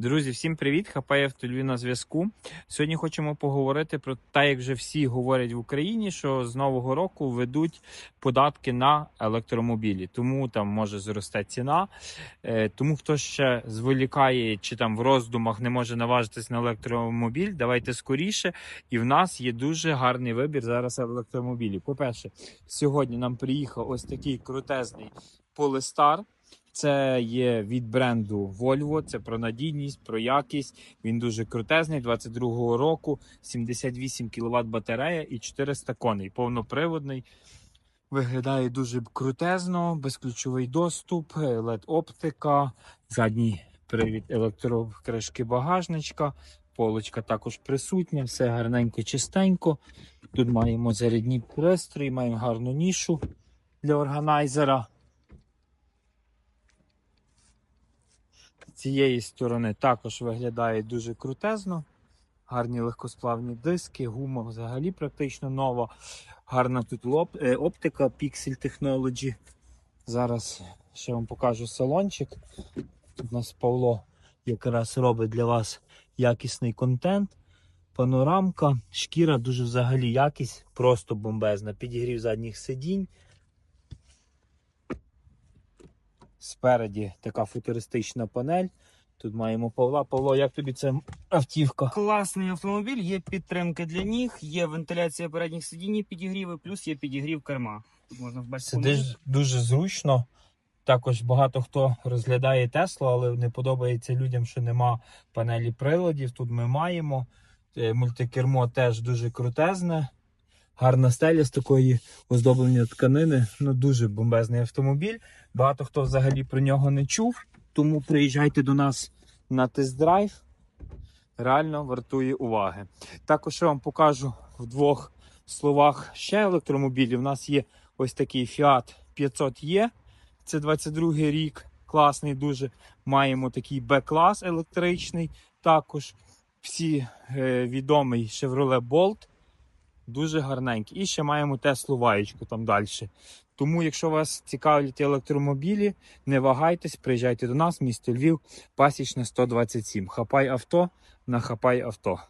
Друзі, всім привіт! Хапаєв Львів на зв'язку. Сьогодні хочемо поговорити про те, як вже всі говорять в Україні, що з нового року ведуть податки на електромобілі. Тому там може зросте ціна. Е, Тому хто ще зволікає чи там в роздумах не може наважитись на електромобіль, давайте скоріше. І в нас є дуже гарний вибір зараз електромобілів. По-перше, сьогодні нам приїхав ось такий крутезний Polestar. Це є від бренду Volvo, це про надійність, про якість. Він дуже крутезний, 22-го року, 78 кВт батарея і 400 коней. Повноприводний. Виглядає дуже крутезно, безключовий доступ, led оптика задній привід електрокришки багажничка, полочка також присутня, все гарненько, чистенько. Тут маємо зарядні пристрої, маємо гарну нішу для органайзера. Цієї сторони також виглядає дуже крутезно. Гарні легкосплавні диски, гума взагалі практично нова. Гарна тут е, оптика Pixel Technology. Зараз ще вам покажу салончик. Тут у нас Павло якраз робить для вас якісний контент. Панорамка, шкіра дуже взагалі якість, просто бомбезна. Підігрів задніх сидінь. Спереді така футуристична панель. Тут маємо Павла. Павло, як тобі ця автівка? Класний автомобіль, є підтримка для ніг, є вентиляція передніх сидінь, підігріви, плюс є підігрів керма. Тут Можна бачити. Сидиш дуже зручно. Також багато хто розглядає Теслу, але не подобається людям, що нема панелі приладів. Тут ми маємо. Е, Мультикермо теж дуже крутезне. Гарна стеля з такої оздоблення тканини. Ну, дуже бомбезний автомобіль. Багато хто взагалі про нього не чув. Тому приїжджайте до нас на тест-драйв. Реально вартує уваги. Також я вам покажу в двох словах ще електромобілі. У нас є ось такий Fiat 500E. Це 22 й рік. Класний дуже. Маємо такий Б-клас електричний. Також всі е, відомий Chevrolet Bolt. Дуже гарненький. І ще маємо Теслу Ваєчку там далі. Тому, якщо вас цікавлять електромобілі, не вагайтесь, приїжджайте до нас, місто Львів, пасічне 127. Хапай авто на хапай авто.